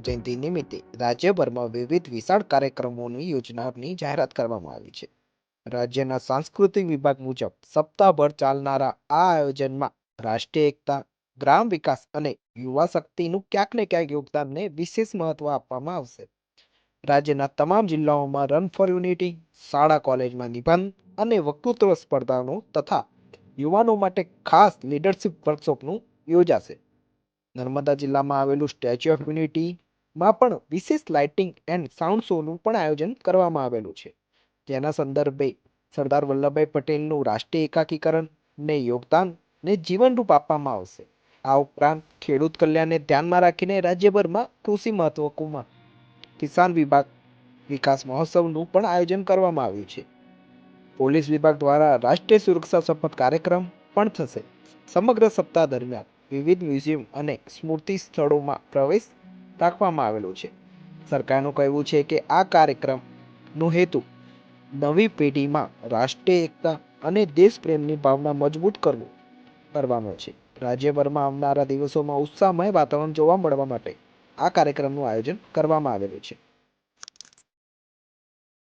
જયંતિ નિમિત્તે રાજ્યભરમાં વિવિધ વિશાળ કાર્યક્રમોની યોજનાની જાહેરાત કરવામાં આવી છે. રાજ્યના સાંસ્કૃતિક વિભાગ મુજબ સપ્તાહભર ચાલનારા આ આયોજનમાં રાષ્ટ્રીય એકતા, ગ્રામ વિકાસ અને યુવા શક્તિનું ક્યાંક ને ક્યાંક યોગદાનને વિશેષ મહત્વ આપવામાં આવશે. રાજ્યના તમામ જિલ્લાઓમાં રન ફોર યુનિટી શાળા કોલેજમાં નિબંધ અને વક્તૃત્વ સ્પર્ધાનો તથા યુવાનો માટે ખાસ લીડરશિપ વર્કશોપનું યોજાશે. નર્મદા જિલ્લામાં આવેલું સ્ટેચ્યુ ઓફ યુનિટીમાં પણ વિશેષ લાઇટિંગ એન્ડ સાઉન્ડ શોનું પણ આયોજન કરવામાં આવેલું છે. જેના સંદર્ભે સરદાર વલ્લભભાઈ પટેલનું રાષ્ટ્રીય એકાકીકરણ ને યોગદાન ને જીવનરૂપ આપવામાં આવશે. આ ઉપરાંત ખેડૂત કલ્યાણને ધ્યાનમાં રાખીને રાજ્યભરમાં કૃષિ મહત્વકુમાં કિસાન વિભાગ વિકાસ મહોત્સવનું પણ આયોજન કરવામાં આવ્યું છે. પોલીસ વિભાગ દ્વારા રાષ્ટ્રીય સુરક્ષા શપથ કાર્યક્રમ પણ થશે. સમગ્ર સપ્તાહ દરમિયાન વિવિધ મ્યુઝિયમ અને સ્મૃતિ સ્થળોમાં પ્રવેશ રાખવામાં આવેલું છે. સરકારનું કહેવું છે કે આ કાર્યક્રમનો હેતુ નવી પેઢીમાં રાષ્ટ્રીય એકતા અને દેશપ્રેમની ભાવના મજબૂત કરવું કરવાનો છે. રાજ્યભરમાં આવનારા દિવસોમાં ઉત્સાહમય વાતાવરણ જોવા મળવા માટે આ કાર્યક્રમનું આયોજન કરવામાં આવેલું છે.